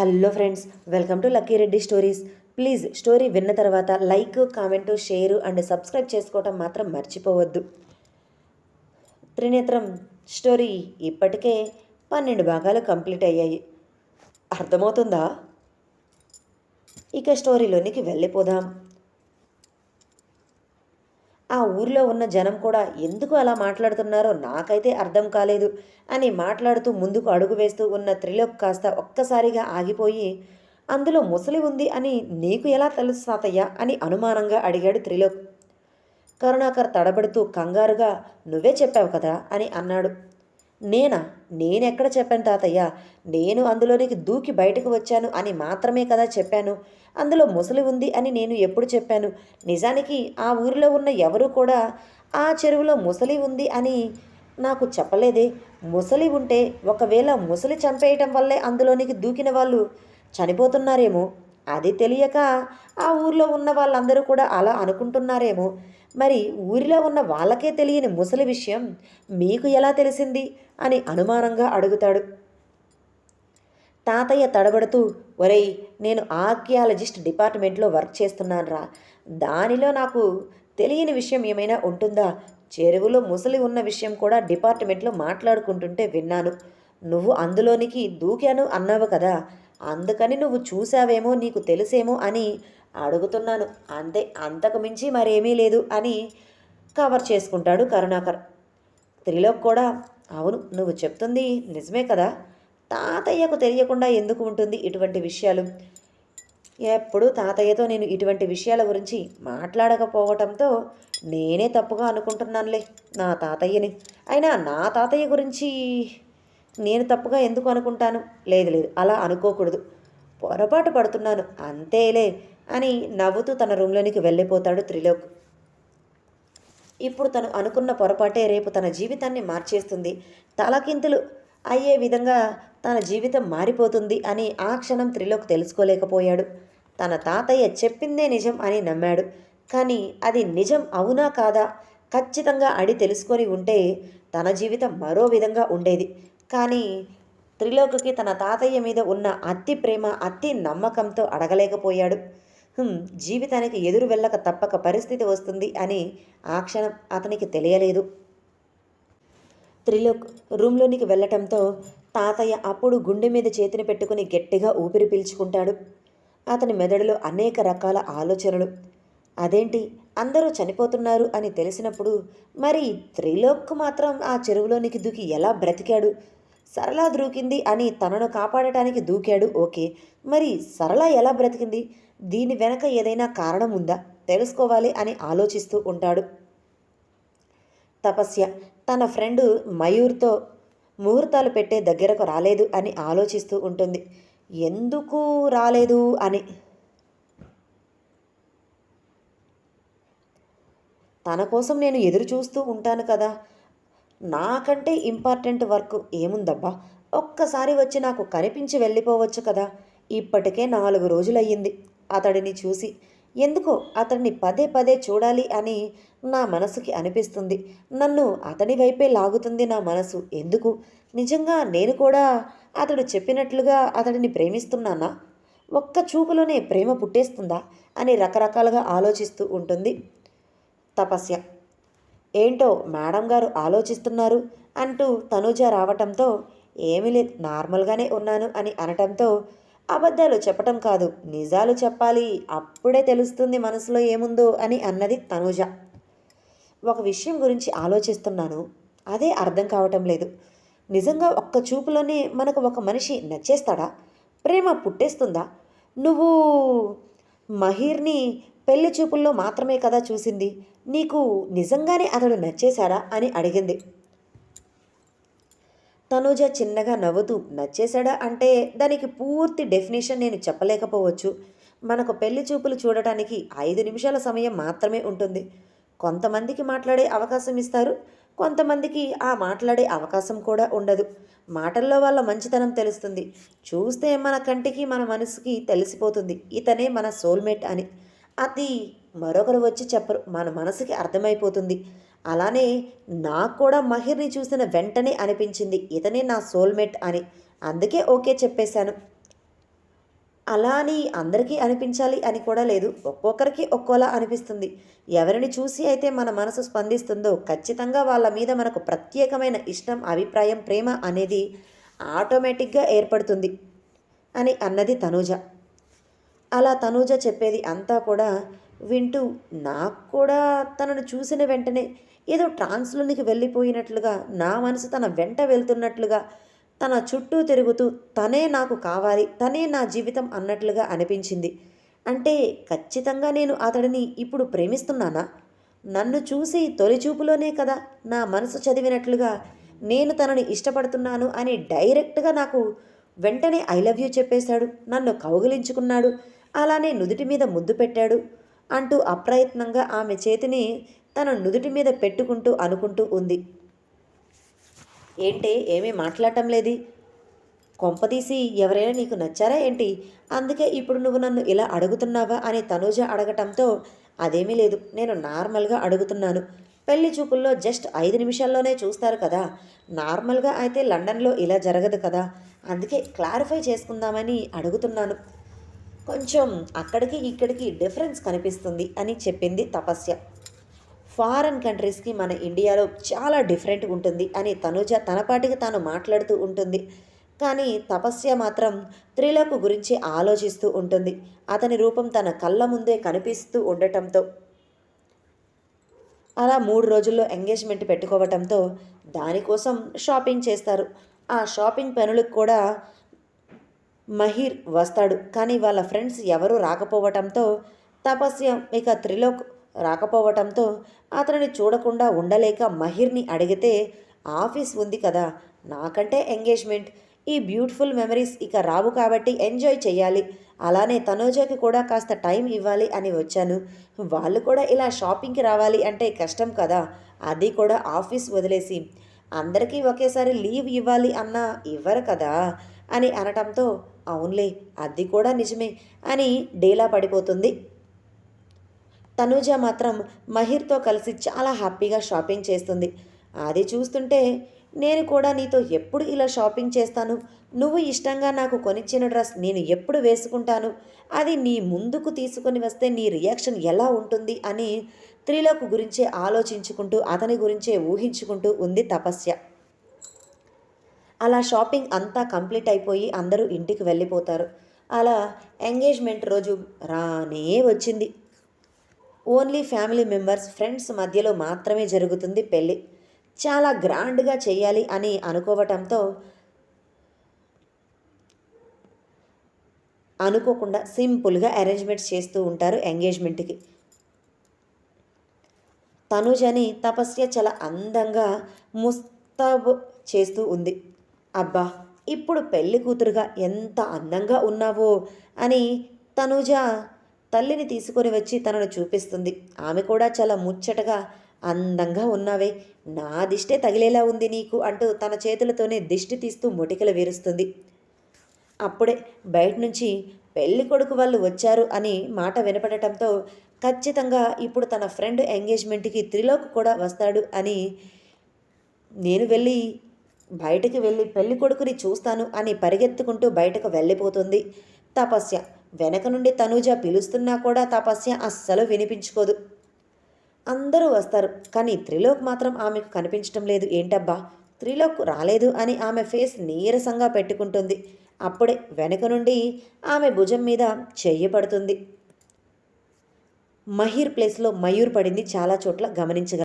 Hello friends welcome to lucky Reddy stories. Please story విన్న తర్వాత like comment share and subscribe చేసుకోవటం మాత్రం మర్చిపోవద్దు. త్రినేత్రం స్టోరీ ఇప్పటికే పన్నెండు భాగాలు కంప్లీట్ అయ్యాయి. అర్థమవుతుందా? ఇక స్టోరీలోనికి వెళ్ళిపోదాం. ఆ ఊరిలో ఉన్న జనం కూడా ఎందుకు అలా మాట్లాడుతున్నారో నాకైతే అర్థం కాలేదు అని మాట్లాడుతూ ముందుకు అడుగు వేస్తూ ఉన్న త్రిలోక్ కాస్త ఒక్కసారిగా ఆగిపోయి అందులో ముసలి ఉంది అని నీకు ఎలా తెలుసు తాతయ్య? అని అనుమానంగా అడిగాడు త్రిలోక్. కరుణాకర్ తడబడుతూ కంగారుగా నువ్వే చెప్పావు కదా? అని అన్నాడు. నేనా? నేనెక్కడ చెప్పాను తాతయ్య? నేను అందులోనికి దూకి బయటకు వచ్చాను అని మాత్రమే కదా చెప్పాను. అందులో ముసలి ఉంది అని నేను ఎప్పుడు చెప్పాను? నిజానికి ఆ ఊరిలో ఉన్న ఎవరు కూడా ఆ చెరువులో ముసలి ఉంది అని నాకు చెప్పలేదే. ముసలి ఉంటే ఒకవేళ ముసలి చంపేయటం వల్లే అందులోనికి దూకిన వాళ్ళు చనిపోతున్నారేమో. అది తెలియక ఆ ఊర్లో ఉన్న వాళ్ళందరూ కూడా అలా అనుకుంటున్నారేమో. మరి ఊరిలో ఉన్న వాళ్ళకే తెలియని ముసలి విషయం మీకు ఎలా తెలిసింది? అని అనుమానంగా అడుగుతాడు. తాతయ్య తడబడుతూ ఒరేయ్ నేను ఆర్కియాలజిస్ట్ డిపార్ట్మెంట్లో వర్క్ చేస్తున్నానురా. దానిలో నాకు తెలియని విషయం ఏమైనా ఉంటుందా? చెరువులో ముసలి ఉన్న విషయం కూడా డిపార్ట్మెంట్లో మాట్లాడుకుంటుంటే విన్నాను. నువ్వు అందులోనికి దూకాను అన్నావు కదా. అందుకని నువ్వు చూసావేమో నీకు తెలిసేమో అని అడుగుతున్నాను. అంతే అంతకు మించి మరేమీ లేదు అని కవర్ చేసుకుంటాడు కరుణాకర్. త్రిలోక్ కూడా అవును నువ్వు చెప్తుంది నిజమే కదా? తాతయ్యకు తెలియకుండా ఎందుకు ఉంటుంది ఇటువంటి విషయాలు? ఎప్పుడు తాతయ్యతో నేను ఇటువంటి విషయాల గురించి మాట్లాడకపోవటంతో నేనే తప్పుగా అనుకుంటున్నానులే నా తాతయ్యని. అయినా నా తాతయ్య గురించి నేను తప్పుగా ఎందుకు అనుకుంటాను? లేదు లేదు అలా అనుకోకూడదు. పొరపాటు పడుతున్నాను. అంతేలే అని నవ్వుతూ తన రూమ్లోనికి వెళ్ళిపోతాడు త్రిలోక్. ఇప్పుడు తను అనుకున్న పొరపాటే రేపు తన జీవితాన్ని మార్చేస్తుంది. తలకింతులు అయ్యే విధంగా తన జీవితం మారిపోతుంది అని ఆ క్షణం త్రిలోక్ తెలుసుకోలేకపోయాడు. తన తాతయ్య చెప్పిందే నిజం అని నమ్మాడు. కానీ అది నిజం అవునా కాదా ఖచ్చితంగా అడి తెలుసుకొని ఉంటే తన జీవితం మరో విధంగా ఉండేది. కానీ త్రిలోక్కి తన తాతయ్య మీద ఉన్న అతి ప్రేమ అతి నమ్మకంతో అడగలేకపోయాడు. జీవితానికి ఎదురు వెళ్ళక తప్పక పరిస్థితి వస్తుంది అని ఆ క్షణం అతనికి తెలియలేదు. త్రిలోక్ రూమ్లోనికి వెళ్ళటంతో తాతయ్య అప్పుడు గుండె మీద చేతిని పెట్టుకుని గట్టిగా ఊపిరి పీల్చుకుంటాడు. అతని మెదడులో అనేక రకాల ఆలోచనలు. అదేంటి? అందరూ చనిపోతున్నారు అని తెలిసినప్పుడు మరి త్రిలోక్ మాత్రం ఆ చెరువులోనికి దూకి ఎలా బ్రతికాడు? సరళ దూకింది అని తనను కాపాడటానికి దూకాడు. ఓకే. మరి సరళ ఎలా బ్రతికింది? దీని వెనక ఏదైనా కారణం ఉందా? తెలుసుకోవాలి అని ఆలోచిస్తూ ఉంటాడు. తపస్య తన ఫ్రెండ్ మయూర్తో ముహూర్తాలు పెట్టే దగ్గరకు రాలేదు అని ఆలోచిస్తూ ఉంటుంది. ఎందుకు రాలేదు అని? తన కోసం నేను ఎదురు చూస్తూ ఉంటాను కదా. నాకంటే ఇంపార్టెంట్ వర్క్ ఏముందబ్బా? ఒక్కసారి వచ్చి నాకు కనిపించి వెళ్ళిపోవచ్చు కదా. ఇప్పటికే నాలుగు రోజులయ్యింది. అతడిని చూసి ఎందుకో అతడిని పదే పదే చూడాలి అని నా మనసుకి అనిపిస్తుంది. నన్ను అతని వైపే లాగుతుంది నా మనసు. ఎందుకు? నిజంగా నేను కూడా అతడు చెప్పినట్లుగా అతడిని ప్రేమిస్తున్నానా? ఒక్క చూపులోనే ప్రేమ పుట్టేస్తుందా? అని రకరకాలుగా ఆలోచిస్తూ ఉంటుంది తపస్య. ఏంటో మేడం గారు ఆలోచిస్తున్నారు అంటూ తనుజ రావటంతో ఏమీ లేదు నార్మల్గానే ఉన్నాను అని అనటంతో అబద్ధాలు చెప్పటం కాదు. నిజాలు చెప్పాలి. అప్పుడే తెలుస్తుంది మనసులో ఏముందో అని అన్నది తనూజ. ఒక విషయం గురించి ఆలోచిస్తున్నాను. అదే అర్థం కావటం లేదు. నిజంగా ఒక్క చూపులోనే మనకు ఒక మనిషి నచ్చేస్తాడా? ప్రేమ పుట్టేస్తుందా? నువ్వు మహీర్ని పెళ్ళి చూపుల్లో మాత్రమే కదా చూసింది? నీకు నిజంగానే అతడు నచ్చేశాడా? అని అడిగింది. తనుజ చిన్నగా నవ్వుతూ నచ్చేశాడా? అంటే దానికి పూర్తి డెఫినేషన్ నేను చెప్పలేకపోవచ్చు. మనకు పెళ్ళి చూపులు చూడటానికి ఐదు నిమిషాల సమయం మాత్రమే ఉంటుంది. కొంతమందికి మాట్లాడే అవకాశం ఇస్తారు. కొంతమందికి ఆ మాట్లాడే అవకాశం కూడా ఉండదు. మాటల్లో వాళ్ళ మంచితనం తెలుస్తుంది. చూస్తే మన కంటికి మన మనసుకి తెలిసిపోతుంది. ఇతనే మన సోల్మేట్ అని. అది మరొకరు వచ్చి చెప్పరు. మన మనసుకి అర్థమైపోతుంది. అలానే నాకు కూడా మహిర్ని చూసిన వెంటనే అనిపించింది. ఇతనే నా సోల్మేట్ అని. అందుకే ఓకే చెప్పేశాను. అలా అని అందరికీ అనిపించాలి అని కూడా లేదు. ఒక్కొక్కరికి ఒక్కోలా అనిపిస్తుంది. ఎవరిని చూసి అయితే మన మనసు స్పందిస్తుందో ఖచ్చితంగా వాళ్ళ మీద మనకు ప్రత్యేకమైన ఇష్టం అభిప్రాయం ప్రేమ అనేది ఆటోమేటిక్గా ఏర్పడుతుంది అని అన్నది తనూజ. అలా తనూజ చెప్పేది అంతా కూడా వింటూ నాకు కూడా తనను చూసిన వెంటనే ఏదో ట్రాన్స్లోనికి వెళ్ళిపోయినట్లుగా నా మనసు తన వెంట వెళ్తున్నట్లుగా తన చుట్టూ తిరుగుతూ తనే నాకు కావాలి తనే నా జీవితం అన్నట్లుగా అనిపించింది. అంటే ఖచ్చితంగా నేను అతడిని ఇప్పుడు ప్రేమిస్తున్నానా? నన్ను చూసి తొలిచూపులోనే కదా నా మనసు చదివినట్లుగా నేను తనని ఇష్టపడుతున్నాను అని డైరెక్ట్గా నాకు వెంటనే ఐ లవ్ యూ చెప్పేశాడు నన్ను కౌగిలించుకున్నాడు అలానే నుదుటి మీద ముద్దు పెట్టాడు. అంటూ అప్రయత్నంగా ఆమె చేతిని తన నుదుటి మీద పెట్టుకుంటూ అనుకుంటూ ఉంది. ఏంటి ఏమీ మాట్లాడటం లేదు? కొంపదీసి ఎవరైనా నీకు నచ్చారా ఏంటి? అందుకే ఇప్పుడు నువ్వు నన్ను ఇలా అడుగుతున్నావా అని తనూజ అడగటంతో అదేమీ లేదు నేను నార్మల్గా అడుగుతున్నాను. పెళ్ళి చూపుల్లో జస్ట్ ఐదు నిమిషాల్లోనే చూస్తారు కదా. నార్మల్గా అయితే లండన్లో ఇలా జరగదు కదా. అందుకే క్లారిఫై చేసుకుందామని అడుగుతున్నాను. కొంచెం అక్కడికి ఇక్కడికి డిఫరెన్స్ కనిపిస్తుంది అని చెప్పింది తపస్య. ఫారెన్ కంట్రీస్కి మన ఇండియాలో చాలా డిఫరెంట్ ఉంటుంది అని తనుజ తనపాటికి తాను మాట్లాడుతూ ఉంటుంది. కానీ తపస్య మాత్రం త్రిలకు గురించి ఆలోచిస్తూ ఉంటుంది. అతని రూపం తన కళ్ళ ముందే కనిపిస్తూ ఉండటంతో అలా మూడు రోజుల్లో ఎంగేజ్మెంట్ పెట్టుకోవటంతో దానికోసం షాపింగ్ చేస్తారు. ఆ షాపింగ్ పనులకు కూడా మహిర్ వస్తాడు. కానీ వాళ్ళ ఫ్రెండ్స్ ఎవరూ రాకపోవటంతో తపస్య ఇక త్రిలోక్ రాకపోవటంతో అతనిని చూడకుండా ఉండలేక మహిర్ని అడిగితే ఆఫీస్ ఉంది కదా నాకంటే ఎంగేజ్మెంట్. ఈ బ్యూటిఫుల్ మెమరీస్ ఇక రావు కాబట్టి ఎంజాయ్ చేయాలి అలానే తనోజాకి కూడా కాస్త టైం ఇవ్వాలి అని వచ్చాను. వాళ్ళు కూడా ఇలా షాపింగ్కి రావాలి అంటే కష్టం కదా అది కూడా ఆఫీస్ వదిలేసి. అందరికీ ఒకేసారి లీవ్ ఇవ్వాలి అన్నా ఇవ్వరు కదా అని అనటంతో అవునులే అది కూడా నిజమే అని డేలా పడిపోతుంది. తనూజ మాత్రం మహిర్తో కలిసి చాలా హ్యాపీగా షాపింగ్ చేస్తుంది. అది చూస్తుంటే నేను కూడా నీతో ఎప్పుడు ఇలా షాపింగ్ చేస్తాను? నువ్వు ఇష్టంగా నాకు కొనిచ్చిన డ్రెస్ నేను ఎప్పుడు వేసుకుంటాను? అది నీ ముందుకు తీసుకొని వస్తే నీ రియాక్షన్ ఎలా ఉంటుంది? అని త్రిలోక్ గురించే ఆలోచించుకుంటూ అతని గురించే ఊహించుకుంటూ ఉంది తపస్య. అలా షాపింగ్ అంతా కంప్లీట్ అయిపోయి అందరూ ఇంటికి వెళ్ళిపోతారు. అలా ఎంగేజ్మెంట్ రోజు రానే వచ్చింది. ఓన్లీ ఫ్యామిలీ మెంబర్స్ ఫ్రెండ్స్ మధ్యలో మాత్రమే జరుగుతుంది పెళ్ళి. చాలా గ్రాండ్గా చేయాలి అని అనుకోవటంతో అనుకోకుండా సింపుల్గా అరేంజ్మెంట్స్ చేస్తూ ఉంటారు ఎంగేజ్మెంట్కి. తనుజని తపస్య చాలా అందంగా ముస్తాబు చేస్తూ ఉంది. అబ్బా ఇప్పుడు పెళ్ళి కూతురుగా ఎంత అందంగా ఉన్నావో అని తనుజ తల్లిని తీసుకొని వచ్చి తనను చూపిస్తుంది. ఆమె కూడా చాలా ముచ్చటగా అందంగా ఉన్నావే నా దిష్టే తగిలేలా ఉంది నీకు అంటూ తన చేతులతోనే దిష్టి తీస్తూ మొటికలు వీరుస్తుంది. అప్పుడే బయట నుంచి పెళ్ళి కొడుకు వాళ్ళు వచ్చారు అని మాట వినపడటంతో ఖచ్చితంగా ఇప్పుడు తన ఫ్రెండ్ ఎంగేజ్మెంట్కి త్రిలోక్ కూడా వస్తాడు అని నేను వెళ్ళి బయటకు వెళ్ళి పెళ్ళి కొడుకుని చూస్తాను అని పరిగెత్తుకుంటూ బయటకు వెళ్ళిపోతుంది. తపస్య. వెనక నుండి తనూజ పిలుస్తున్నా కూడా తపస్య అస్సలు వినిపించుకోదు. అందరూ వస్తారు కానీ త్రిలోక్ మాత్రం ఆమెకు కనిపించడం లేదు. ఏంటబ్బా? త్రిలోక్ రాలేదు అని ఆమె ఫేస్ నీరసంగా పెట్టుకుంటుంది. అప్పుడే వెనక నుండి ఆమె భుజం మీద చెయ్యి పడుతుంది. మహిర్ ప్లేస్లో మయూర్ పడింది చాలా చోట్ల గమనించగల